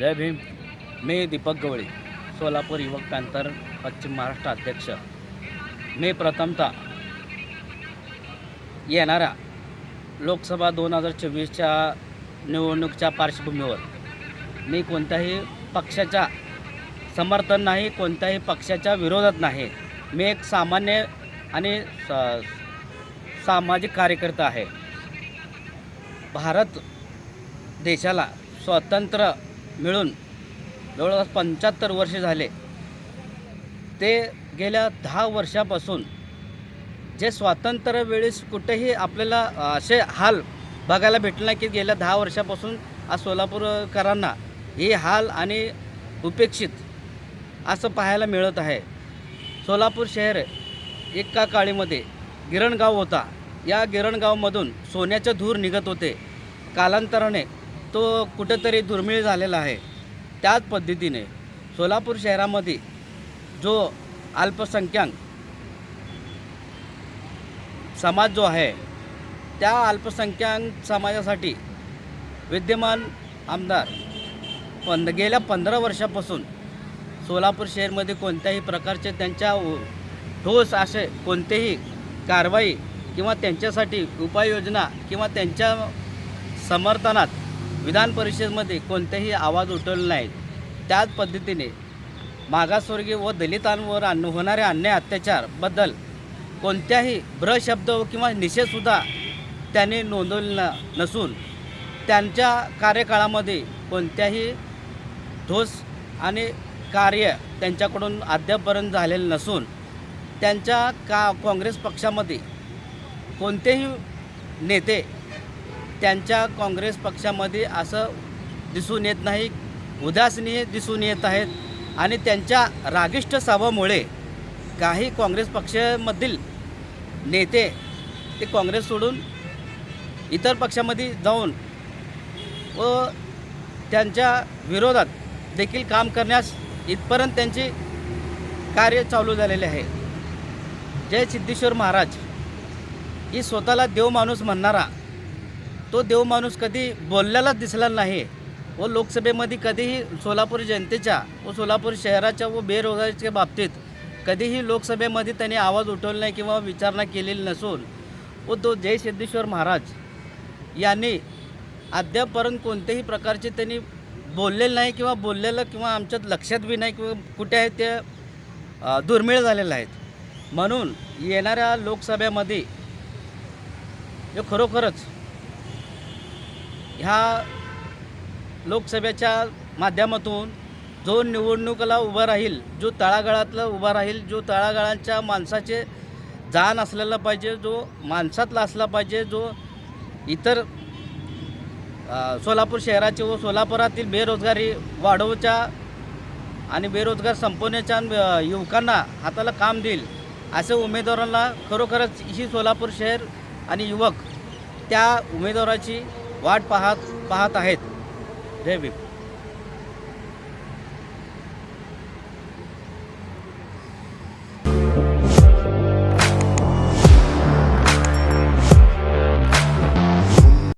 जय भीम. मी दीपक गवळी सोलापूर युवक पॅंथर पश्चिम महाराष्ट्र अध्यक्ष. मी प्रथमतः येणाऱ्या लोकसभा दोन हजार चोवीसच्या निवडणुकीच्या पार्श्वभूमीवर मी कोणत्याही पक्षाच्या समर्थन नाही कोणत्याही पक्षाच्या विरोधात नाही. मी एक सामान्य आणि स- सामाजिक कार्यकर्ता आहे. भारत देशाला स्वतंत्र मिळून जवळपास पंच्याहत्तर वर्ष झाले. ते गेल्या दहा वर्षापासून जे स्वातंत्र्य वेळेस कुठेही आपल्याला असे हाल बघायला भेटले की गेल्या दहा वर्षापासून आज सोलापूरकरांना हे हाल आणि उपेक्षित असं पाहायला मिळत आहे. सोलापूर शहर एका काळीमध्ये गिरणगाव होता. या गिरणगावमधून सोन्याचं धूर निघत होते. कालांतराने तो कुठेतरी दुर्मिळ झालेला आहे. त्याच पद्धतीने सोलापूर शहरामध्ये जो अल्पसंख्याक समाज जो आहे त्या अल्पसंख्याक समाजासाठी विद्यमान आमदार पंद गेल्या पंधरा वर्षापासून सोलापूर शहरमध्ये कोणत्याही प्रकारचे त्यांच्या ठोस असे कोणतेही कारवाई किंवा त्यांच्यासाठी उपाययोजना किंवा त्यांच्या समर्थनात विधान परिषदेमध्ये कोणतेही आवाज उठवले नाहीत. त्याच पद्धतीने मागासवर्गीय व दलितांवर अन्न होणाऱ्या अन्याय अत्याचारबद्दल कोणत्याही ब्रशब्द किंवा निषेधसुद्धा त्यांनी नोंदवलेला नसून त्यांच्या कार्यकाळामध्ये कोणत्याही ठोस आणि कार्य त्यांच्याकडून अद्यापपर्यंत झालेलं नसून त्यांच्या का काँग्रेस पक्षामध्ये कोणतेही नेते त्यांच्या काँग्रेस पक्षामध्ये असं दिसून येत नाही उदासीनीय दिसून येत आहेत आणि त्यांच्या रागिष्ट स्वभावामुळे काही काँग्रेस पक्षामधील नेते ते काँग्रेस सोडून इतर पक्षामध्ये जाऊन व त्यांच्या विरोधात देखील काम करण्यास इथपर्यंत त्यांचे कार्य चालू झालेले आहे. जय सिद्धेश्वर महाराज ही स्वतःला देव माणूस म्हणणारा तो देव माणूस कधी बोलल्यालाच दिसला नाही. व लोकसभेमध्ये कधीही सोलापूर जनतेच्या व सोलापूर शहराच्या व बेरोजगारीच्या बाबतीत कधीही लोकसभेमध्ये त्यांनी आवाज उठवला नाही किंवा विचारणा केलेली नसून व तो जय सिद्धेश्वर महाराज यांनी अद्यापपर्यंत कोणत्याही प्रकारचे त्यांनी बोललेलं नाही किंवा बोललेलं किंवा आमच्यात लक्षात बी नाही किंवा कुठे आहे ते दुर्मिळ झालेलं आहेत म्हणून येणाऱ्या लोकसभेमध्ये हे खरोखरच ह्या लोकसभेच्या माध्यमातून जो निवडणुकीला उभा राहील जो तळागाळातला उभा राहील जो तळागाळांच्या माणसाचे जाण असलेला पाहिजे जो माणसातला असला पाहिजे जो इतर सोलापूर शहराचे व सोलापुरातील बेरोजगारी वाढवच्या आणि बेरोजगार संपवण्याच्या युवकांना हाताला काम देईल असं उमेदवारांना खरोखरच ही सोलापूर शहर आणि युवक त्या उमेदवाराची वाट पाहत पाहत आहेत. जय भीम.